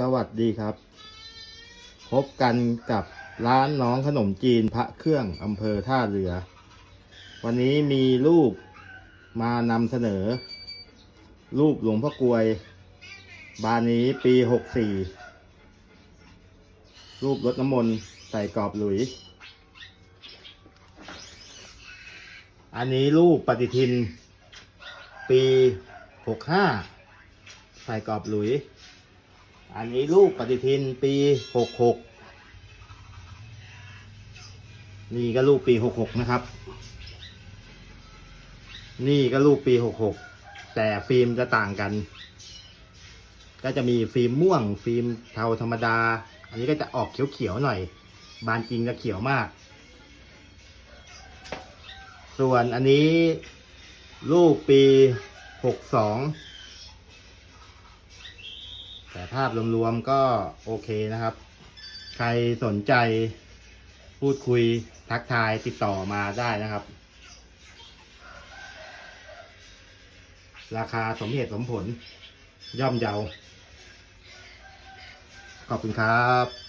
สวัสดีครับ พบกันกับร้านน้องขนมจีนพระเครื่องอำเภอท่าเรือ วันนี้มีรูปมานำเสนอ รูปหลวงพ่อกลวย บานนี้ปีหกสี่รูปรถน้ำมนต์ใส่กรอบหลุย อันนี้รูปปฏิทิน ปีหกห้าใส่กรอบหลุย อันนี้รูปปฏิทินปีหกหกนี่ก็รูปปีหกหกนะครับ นี่ก็รูปปีหกหกแต่ฟิล์มจะต่างกัน ก็จะมีฟิล์มม่วง ฟิล์มเทาธรรมดา อันนี้ก็จะออกเขียวๆหน่อย บานจริงจะเขียวมาก ส่วนอันนี้รูปปีหกสอง ภาพรวมๆก็โอเคนะครับ ใครสนใจพูดคุยทักทายติดต่อมาได้นะครับ ราคาสมเหตุสมผลย่อมเยา ขอบคุณครับ